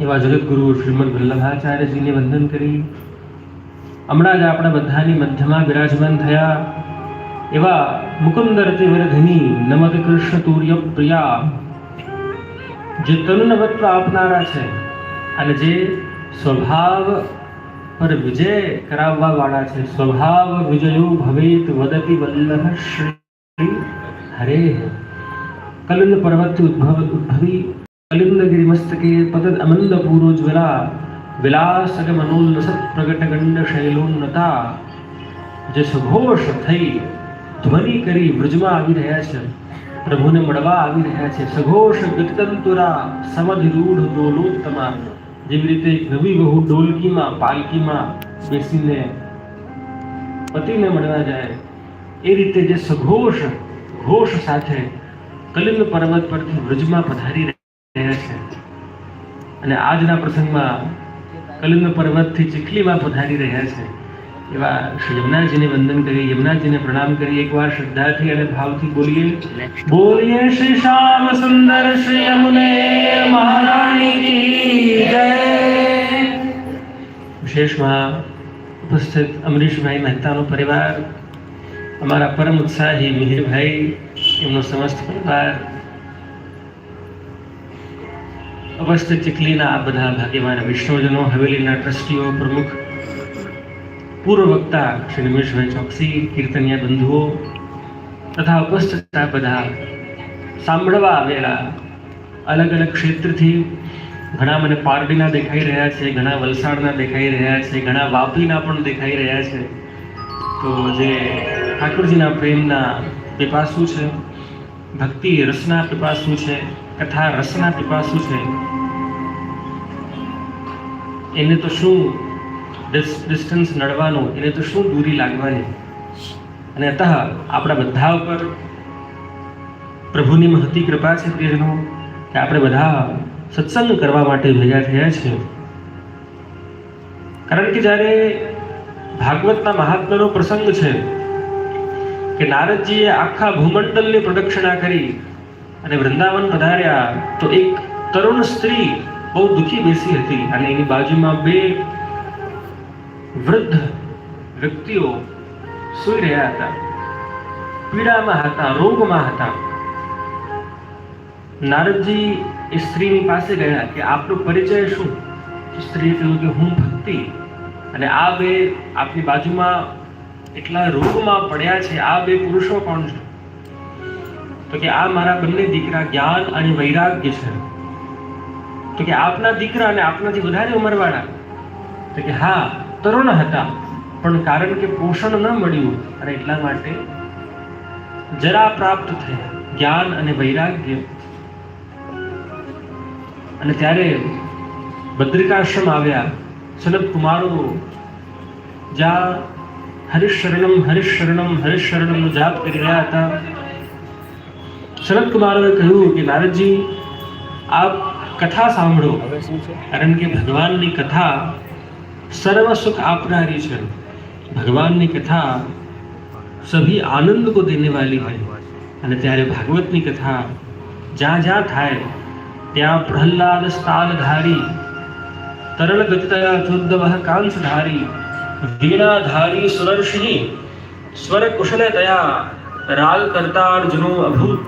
એવા જગતગુરુ શ્રીમદ વલ્લભાચાર્યજીને વંદન કરી. હમણાં જ આપણા બધાની મધ્યમાં બિરાજમાન થયા એવા મુકુંદરતિ વરધની નમદ કૃષ્ણ તુર્ય પ્રિયા જે તરુણવત્વ આપનારા છે અને જે સ્વભાવ પર વિજય કરાવવા વાળા છે. સ્વભાવ વિજયો ભવેત વદતી વલ્લભ શ્રી હરે કલન પર્વત ઉદ્ભવ ઉદ્ભવી કલિંદગિરી મસ્તકે પતદ અમંદ પૂરોજ્વલા વિલાસગ મનોલ્લસત પ્રગટ ગંડ શૈલોન્નતા જે સુઘોષ થઈ ધ્વનિ કરી વ્રજમાં આવી રહ્યા છે પ્રભુને મળવા આવી રહ્યા છે સઘોષ ગતતંતુરા સમધિરૂઢ ડોલોત્તમા જેવી રીતે એક નવી બહુ ડોલકીમાં પાલકીમાં બેસીને પતિને મળવા જાય એ રીતે જે સઘોષ ઘોષ સાથે કલિંગ પર્વત પરથી વ્રજમાં પધારી અને આજના પ્રસંગમાં કલિંગ પર્વતથી ચીખલીમાં પધારી રહ્યા છે, એવા યમુનાજીને વંદન કરીએ, યમુનાજીને પ્રણામ કરીએ, એકવાર શ્રદ્ધાથી અને ભાવથી બોલીએ. બોલીએ શ્રી શ્યામ સુંદર શ્રી યમુને મહારાણી વિશેષમાં ઉપસ્થિત અમરીશભાઈ મહેતાનો પરિવાર, અમારા પરમ ઉત્સાહી મિહિરભાઈ, એમનો સમસ્ત પરિવાર ઉપસ્થિત ચીખલીના આ બધા ભાગ્યવાન વિષ્ણુજનો હવેલીના ટ્રસ્ટીઓ, પ્રમુખ, પૂર્વ વક્તા શ્રી નિમેશભાઈ ચોકસી, કીર્તનિયા બંધુઓ, તથા ઉપસ્થિત બધા સાંભળવા આવેલા અલગ અલગ ક્ષેત્રથી. ઘણા મને પારડીના દેખાઈ રહ્યા છે, ઘણા વલસાડના દેખાઈ રહ્યા છે, ઘણા વાપીના પણ દેખાઈ રહ્યા છે. તો જે ઠાકોરજીના પ્રેમના પેપાસું છે ભક્તિ રસના પીપાસુ છે? કથા રસના પીપાસુ છે? એને તો શું ડિસ્ટન્સ નડવાનું, એને તો શું દૂરી લાગવાની? અને અતઃ આપણા બધા ઉપર પ્રભુની મહતી કૃપા છે પ્રિયજનો કે આપણે બધા સત્સંગ કરવા માટે ભેગા થયા છે કારણ કે જ્યારે ભાગવતના મહાત્માનો પ્રસંગ છે કે નારદજીએ આખા ભૂમંડલની પ્રદક્ષિણા કરી અને વૃંદાવન પધાર્યા, તો એક તરુણ સ્ત્રી બહુ દુઃખી બેસી હતી અને એની બાજુમાં બે વૃદ્ધ વ્યક્તિઓ સૂઈ રહ્યા હતા. પીડામાં હતા, રોગમાં હતા. નારદજી એ સ્ત્રીની પાસે ગયા કે આપનો પરિચય શું? સ્ત્રીએ કહ્યું કે હું ભક્તિ. અને આ બે આપની બાજુમાં એટલા રોગમાં પડ્યા છે આ બે પુરુષો કોણ છે? તો કે આ મારા બંને દીકરા જ્ઞાન અને વૈરાગ્ય છે. તો કે આપના દીકરા અને આપનાથી વધારે ઉંમરવાળા? તો કે હા, તરુણ હતા. પણ કારણ કે પોષણ ન મળ્યું અને એટલા માટે જરા પ્રાપ્ત થયા જ્ઞાન અને વૈરાગ્ય. અને ત્યારે બદ્રિકાશ્રમ આવ્યા. સનત કુમારો જ્યાં હરિશરણમ હરિશરણમ હરિશરણમનો જાપ કરી રહ્યા હતા સનત કુમારોએ કહ્યું કે નારદજી આપ કથા સાંભળો કારણ કે ભગવાનની કથા સર્વ સુખ આપનારી છે ભગવાનની કથા સભી આનંદ કો દેને વાલી है અને ત્યારે ભાગવતની કથા જ્યાં જ્યાં થાય ત્યાં પ્રહલાદ સ્થાલધારી તરલ ગતિતયા ચોદ્દવહ કાંસધારી વીણાધારી સુરર્ષિની કુશલતયા રાલ કરતા અર્જુનો અભૂત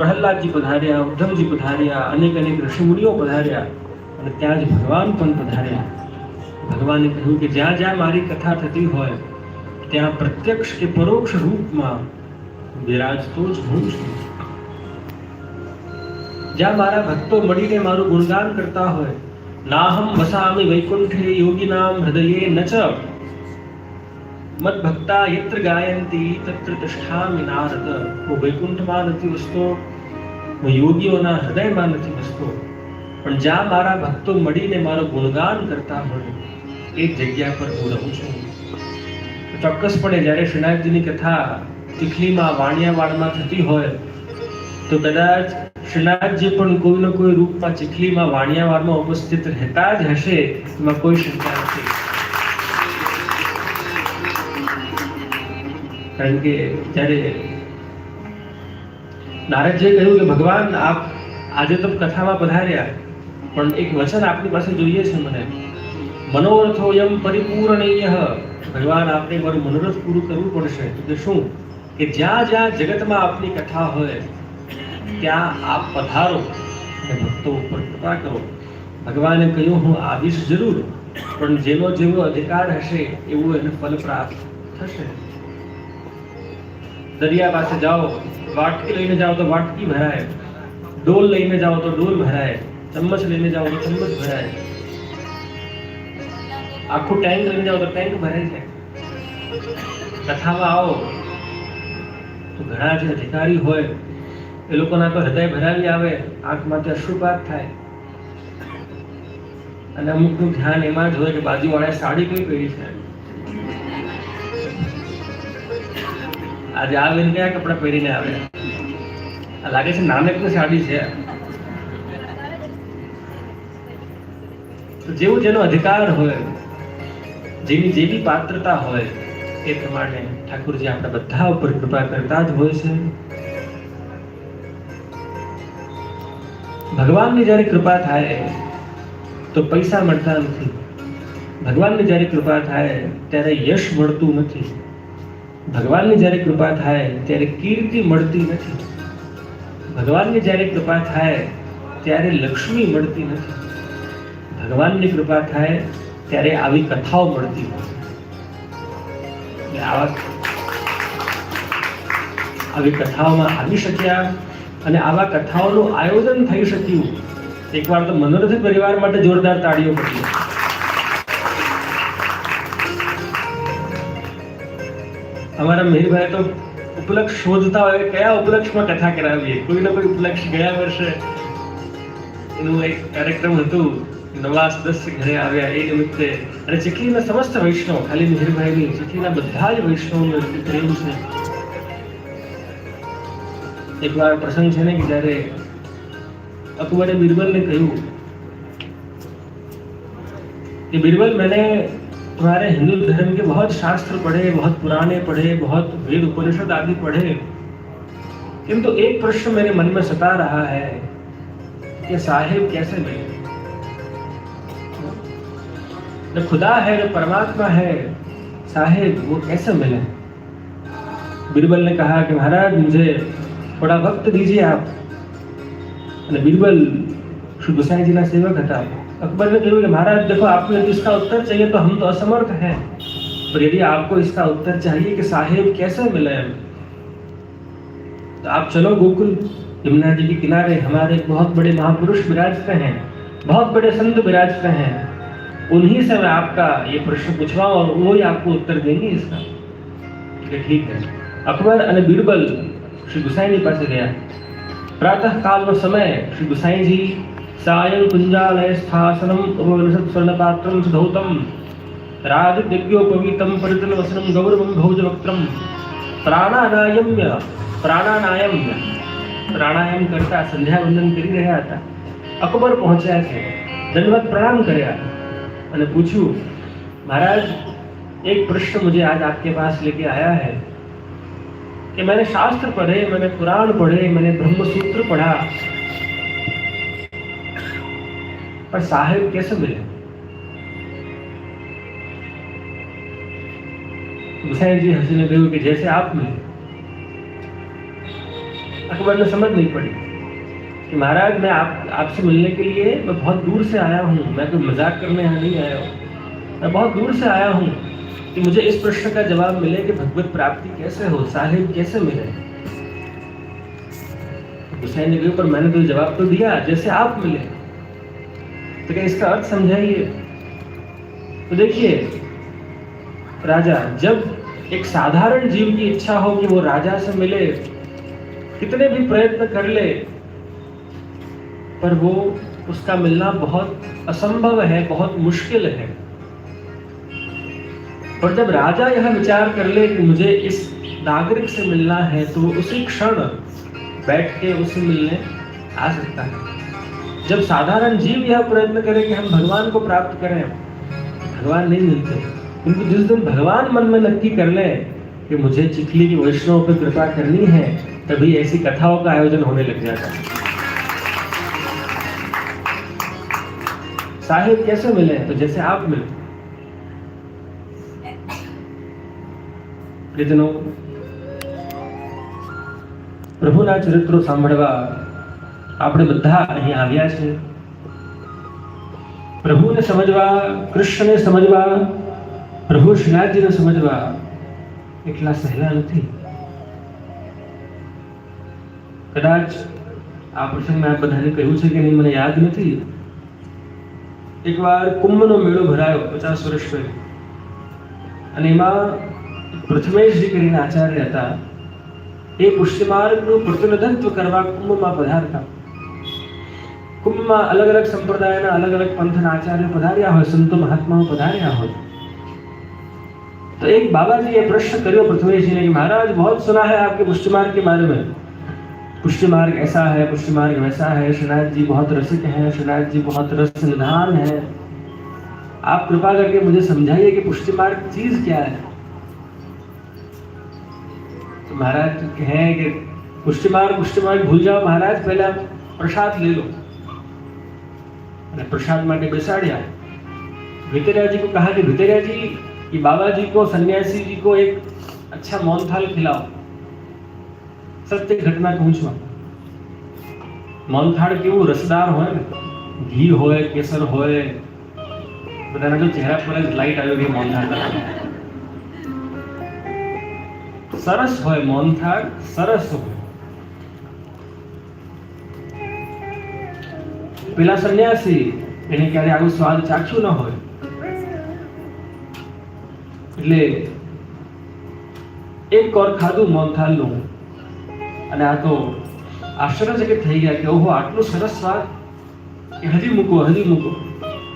પ્રહલાદજી પધાર્યા ઉદ્ધવજી પધાર્યા અનેક અનેક ઋષિમુનિઓ પધાર્યા અને ત્યાં જ ભગવાન પણ પધાર્યા. ભગવાને કહ્યું કે જ્યાં જ્યાં મારી કથા થતી હોય, ત્યાં પ્રત્યક્ષ કે પરોક્ષ રૂપમાં બિરાજતો જ હું છું. જ્યાં મારા ભક્તો મળીને મારું ગુણગાન કરતા હોય નાહમ વસામી વૈકુંઠે યોગિનામ હૃદયે ન ચ મત ભક્તા યત્ર ગાયંતી તત્ર તિષ્ઠામિ નારદ હું વૈકુંઠમાં નથી વસતો હું યોગીઓના હૃદયમાં નથી વસતો પણ જ્યાં મારા ભક્તો મળીને મારું ગુણગાન કરતા હોય એ જગ્યા પર હું રહું છું ચોક્કસપણે જ્યારે શ્રીનાથજીની કથા ચીખલીમાં વાણિયાવાડમાં થતી હોય તો કદાચ શ્રીનાથજી પણ કોઈનો કોઈ રૂપમાં ચીખલીમાં, વાણિયાવાડમાં ઉપસ્થિત રહેતા જ હશે, એમાં કોઈ શંકા નથી. કારણ કે જ્યારે નારદજીએ કહ્યું કે, ભગવાન, આપ આજે તો કથામાં પધાર્યા, પણ એક વચન આપની પાસે જોઈએ છે મને. મનોરથોયમ પરિપૂર્ણય. ભગવાન આપણે મારું મનોરથ પૂરું કરવું પડશે. કે શું? કે જ્યાં જ્યાં જગતમાં આપની કથા હોય ત્યાં આપ પધારો અને ભક્તો ઉપર કૃપા કરો. ભગવાને કહ્યું, હું આવીશ જરૂર, પણ જેનો જેવો અધિકાર હશે, એવું એને ફલ પ્રાપ્ત થશે. દરિયા પાસે જાઓ, વાટકી લઈને જાઓ તો વાટકી ભરાય. ડોલ લઈને જાઓ તો ડોલ ભરાય. ચમ્મચ લઈને જાઓ તો ચમ્મચ ભરાય. આખું ટેન્ક લઈને જાઓ તો ટેન્ક ભરાય છે કથામાં આવો. તો ઘણા જે અધિકારી હોય એ લોકોના તો હૃદય ભરાવી આવે આંખમાંથી અશ્રુપાત થાય? અને અમુકનું ધ્યાન એમાં જ હોય કે બાજુવાળાએ સાડી કઈ પહેરી છે? આજે આવીને કયા કપડાં પહેરીને આવે? આ લાગે છે નાનકની સાડી છે. જેવું જેનો અધિકાર હોય જેની જેવી પાત્રતા હોય, એ પ્રમાણે ઠાકુરજી આપણા બધા ઉપર કૃપા કરતા જ હોય છે. ભગવાનની જ્યારે કૃપા થાય તો પૈસા મળતા નથી ભગવાનની જ્યારે કૃપા થાય ત્યારે યશ મળતું નથી ભગવાનની જ્યારે કૃપા થાય ત્યારે કીર્તિ મળતી નથી ભગવાનની જ્યારે કૃપા થાય ત્યારે લક્ષ્મી મળતી નથી ભગવાનની કૃપા થાય ત્યારે આવી કથાઓ મળતી હોય એટલે આવા આવી કથાઓમાં આવી શક્યા અને આવા કથાઓનું આયોજન થઈ શક્યું. એકવાર તો મનોરથ પરિવાર માટે જોરદાર તાળીઓ પડી અમારા મિહિરભાઈ તો ઉપલક્ષ શોધતા હોય કયા ઉપલક્ષમાં કથા કરાવીએ? કોઈ ને કોઈ ઉપલક્ષ ગયા વર્ષે એનું એક કાર્યક્રમ હતું નવા સદસ્ય ઘરે આવ્યા એ નિમિત્તે. અને ચીખલીના સમસ્ત વૈષ્ણવ, ખાલી મિહિરભાઈની ચીખલીના બધા જ વૈષ્ણવનું પ્રેમ છે. એકવાર પ્રસંગ છે ને કે જ્યારે अकबर बीरबल ने कहूँ कि बीरबल मैंने तुम्हारे हिंदू धर्म के बहुत शास्त्र पढ़े बहुत पुराने पढ़े बहुत वेद उपनिषद आदि पढ़े किंतु एक प्रश्न मेरे मन में सता रहा है कि साहिब कैसे मिले जो खुदा है जो परमात्मा है साहिब वो कैसे मिले बीरबल ने कहा कि महाराज मुझे थोड़ा वक्त दीजिए आप અને बीरबल श्री गुसाई जी ना सेवक था अकबर ने कहा कि महाराज देखो आपको यदि इसका उत्तर चाहिए तो हम तो असमर्थ हैं पर यदि आपको इसका उत्तर चाहिए कि साहेब कैसे मिले हम तो आप चलो गोकुल यमुना जी के किनारे हमारे एक बहुत बड़े महापुरुष विराजते हैं बहुत बड़े संत विराजते हैं उन्हीं से मैं आपका ये प्रश्न पूछवाऊं और वो ही आपको उत्तर देंगे इसका ठीक है ठीक है અકબર અને બીરબલ શ્રી ગુસાઈની પાસે ગયા પ્રાતઃ કાલનો સમય શ્રી ગુસાઈજી સાયં કુંજાલય સ્થાસનમ ઉપનિષદ સ્વર્ણપાત્રમ સુધૌતમ રાજદિવ્યોપવીતમ પરિતલ વસનમ ગૌરવમ ભૌજવક્ત્રમ પ્રાણાનાયમ્ય પ્રાણાનાયમ્ય પ્રાણાયામ કરતા સંધ્યા વંદન કરી રહ્યા હતા અકબર પહોંચ્યા છે દંડવત પ્રણામ કર્યા અને પૂછ્યું महाराज एक प्रश्न मुझे आज आपके पास लेके आया है कि मैंने शास्त्र पढ़े, मैंने पुराण पढ़े, मैंने ब्रह्म सूत्र पढ़ा। पर साहेब कैसे मिले? गुसाई जी हँसी ने कहा कि जैसे आप मिले। अकबर ने समझ नहीं पड़ी कि महाराज, मैं आप, आपसे मिलने के लिए मैं बहुत दूर से आया हूँ। मैं कोई मज़ाक करने यहाँ नहीं आया हूँ। मैं बहुत दूर से आया हूँ। कि मुझे इस प्रश्न का जवाब मिले कि भगवत प्राप्ति कैसे हो, साहिब कैसे मिले? हुसैन ने पर मैंने तो जवाब तो दिया, जैसे आप मिले। तो क्या इसका अर्थ समझाइए। तो देखिए, राजा, जब एक साधारण जीव की इच्छा हो कि वो राजा से मिले, कितने भी प्रयत्न कर ले, पर वो उसका मिलना बहुत असंभव है, बहुत मुश्किल है। और जब राजा यह विचार कर ले कि मुझे इस नागरिक से मिलना है तो वो उसी क्षण बैठ के उसे मिलने आ सकता है। जब साधारण जीव यह प्रयत्न करे कि हम भगवान को प्राप्त करें, भगवान नहीं मिलते। किंतु जिस दिन भगवान मन में नक्की कर ले कि मुझे चिखली की वैष्णव पर कृपा करनी है, तभी ऐसी कथाओं का आयोजन होने लग जाता है। साहिब कैसे मिले? तो जैसे आप मिले। પ્રિયજનો પ્રભુના ચરિત્રો સાંભળવા આપણે બધા અહીં આવ્યા છે. પ્રભુને સમજવા, કૃષ્ણને સમજવા, પ્રભુ શ્રીનાથજીને સમજવા એટલા સહેલા નથી. કદાચ આ પ્રસંગ મેં બધાને કહ્યું છે કે નહીં, મને યાદ નથી. એકવાર કુંભનો મેળો ભરાયો પચાસ વર્ષ પહેલા. અને એમાં પ્રથમેશજી કરીને આચાર્ય હતા એ પુષ્ટિમાર્ગનું પ્રતિનિધિત્વ કરવા કુંભમાં પધારતા કુંભમાં અલગ અલગ સંપ્રદાયના અલગ અલગ પંથના આચાર્ય પધાર્યા હોય સંતો મહાત્માઓ પધાર્યા હોય तो एक बाबा जी ये प्रश्न करियो प्रथमेश जी ने कि महाराज बहुत सुना है आपके पुष्टि मार्ग के बारे में पुष्टि मार्ग ऐसा है पुष्टि मार्ग वैसा है श्रीनाथ जी बहुत रसिक हैं श्रीनाथ जी बहुत रस निधान है आप कृपा करके मुझे समझाइए कि पुष्टि मार्ग चीज क्या है तो महाराज कहें कि पुष्टि मार्ग पुष्टि मार्ग भूल जाओ महाराज पहले आप प्रसाद ले लो અને પ્રસાદ માટે બેસાડ્યા भितरिया जी को कहा कि भितरिया जी कि बाबा जी को सन्यासी जी को एक अच्छा मोहनथाल खिलाओ सत्य घटना कहूँ છું મોહનથાળ કેવું રસદાર હોય ને ઘી હોય કેસર હોય બધાના જો ચહેરા પર જ લાઈટ આવ્યો કે મોહનથાળ સરસ હોય મોહનથાળ સરસ હોય. પેલા સન્યાસી, એને ક્યારે આવું સ્વાદ ચાખ્યું ન હોય. એટલે એક કોર ખાધું મોહનથાલનું અને આ તો આશ્ચર્યજનક થઈ ગયા કે, ઓહો, આટલું સરસ સ્વાદ. હજી મૂકો હજી મૂકો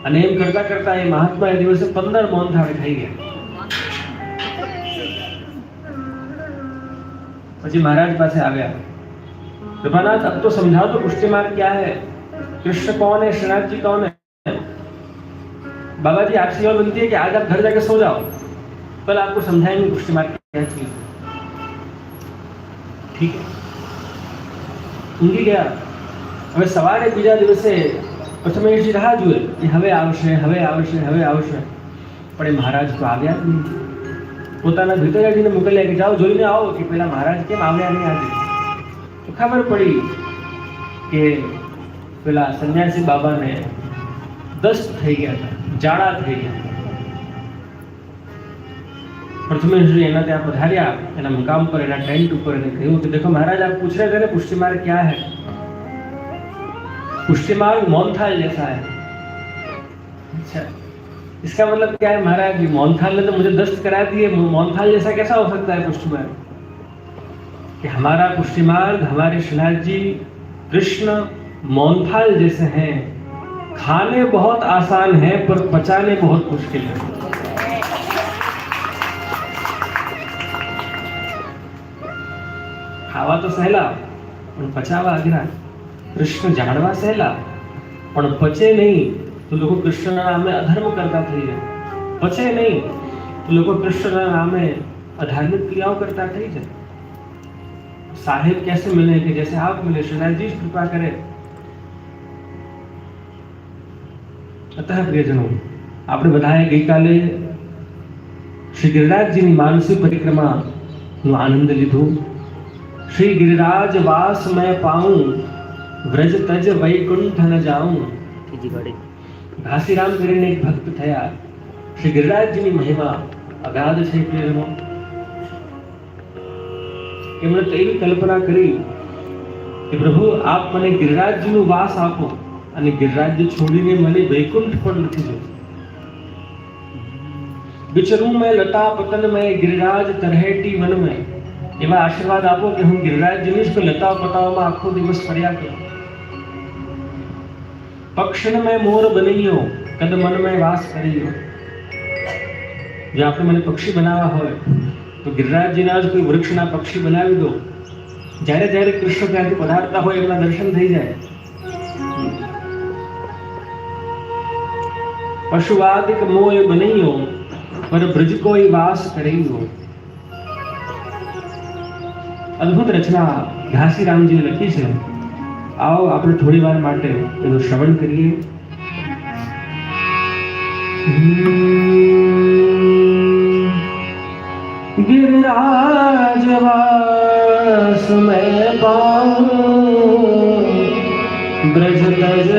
અને એમ કરતા કરતા એ મહાત્મા એ દિવસે પંદર મોહનથાળ ખાઈ ગયા. પછી महाराज પાસે આવ્યા कृपानाथ अब तो समझाओ तो पुष्टि मार्ग क्या है कृष्ण कौन है श्रीनाथ जी कौन है बाबा जी आपसे और विनती है कि आज आप घर जाके सो जाओ कल आपको समझाएंगे पुष्टि मार्ग क्या चीज है ठीक है ઊંઘી ગયા હવે સવારે બીજા દિવસે પ્રથમેશજી રાહ જુએ કે હવે આવશે હવે આવશે હવે આવશે પણ એ મહારાજ તો આવ્યા જ નહીં પોતાના ભીતરાજીને મોકલ્યા કે જાઓ, જોઈને આવો કે પેલા મહારાજ કેમ આવ્યા નહીં આજે? તો ખબર પડી કે પેલા સંન્યાસી બાબાને દસ થઈ ગયા હતા, જાડા થઈ ગયા પ્રથમેશ્વરી એના ત્યાં પધાર્યા, એના મુકામ પર, એના ટેન્ટ ઉપર એને કહ્યું કે દેખો મહારાજ, આપ પૂછ રહે પુષ્ટિ માર્ગ ક્યાં હે? પુષ્ટિ માર્ગ મૌન થાય જૈસા હે. અચ્છા. इसका मतलब क्या है, महाराज जी मोहन ने तो मुझे दस्त करा दिए। मौनथाल जैसा कैसा हो सकता है पुष्टिमार्ग कि हमारा पुष्टिमार्ग हमारे शिलाज जी कृष्ण मौनथाल जैसे हैं। खाने बहुत आसान है, पर पचाने बहुत मुश्किल है। खावा तो सहला पचावा अगरा कृष्ण जाड़वा सहला पण पचे नहीं। તો લોકો કૃષ્ણના નામે અધર્મ કરતા થઈ જાય પચે નહીં તો લોકો કૃષ્ણના નામે અધાર્મિક ક્રિયાઓ કરતા થઈ જાય સાહેબ कैसे मिले कि जैसे आप मिले श्रीनाथ जी कृपा करे અતઃ પ્રિયજનો આપણે બધાએ ગઈકાલે શ્રી ગિરિરાજજીની માનસી પરિક્રમાનો આનંદ લીધો શ્રી गिरिराज वास मैं पाऊं व्रज तज वैकुंठ न जाऊं ઘાસીરામ કરીને એક ભક્ત થયા. શ્રી ગિરિરાજજીની મહિમા અગાધ છે પ્રેરણો એમણે તો એવી કલ્પના કરી કે પ્રભુ, આપ મને ગિરિરાજજીનું વાસ આપો અને ગિરિરાજ્ય છોડીને મને વૈકુંઠ પણ નથી જોતું. બિચરું મેં, લતા પતન મેં, ગિરિરાજ તરહેટી વન મેં. એવા આશીર્વાદ આપો કે હું ગિરિરાજ્યની જ લતા પતાવવામાં આખો દિવસ ફર્યા કરું. પક્ષન મેં મોર બનીયો કદ મન મેં વાસ કરીયો જો આપણે મને પક્ષી બનાવવા હોય તો ગિરિરાજજીના જ કોઈ વૃક્ષના પક્ષી બનાવી દો જ્યારે જ્યારે કૃષ્ણ ત્યાંથી પધારતા હોય એમના દર્શન થઈ જાય પશુવાદિક મોય બનીયો પર બ્રજ કોઈ વાસ કરીયો અદ્ભુત રચના ઘાસીરામજીએ લખી છે આવો આપણે થોડી વાર માટે એનું શ્રવણ કરીએ गिरिराजवास मैं पाऊं ब्रज तज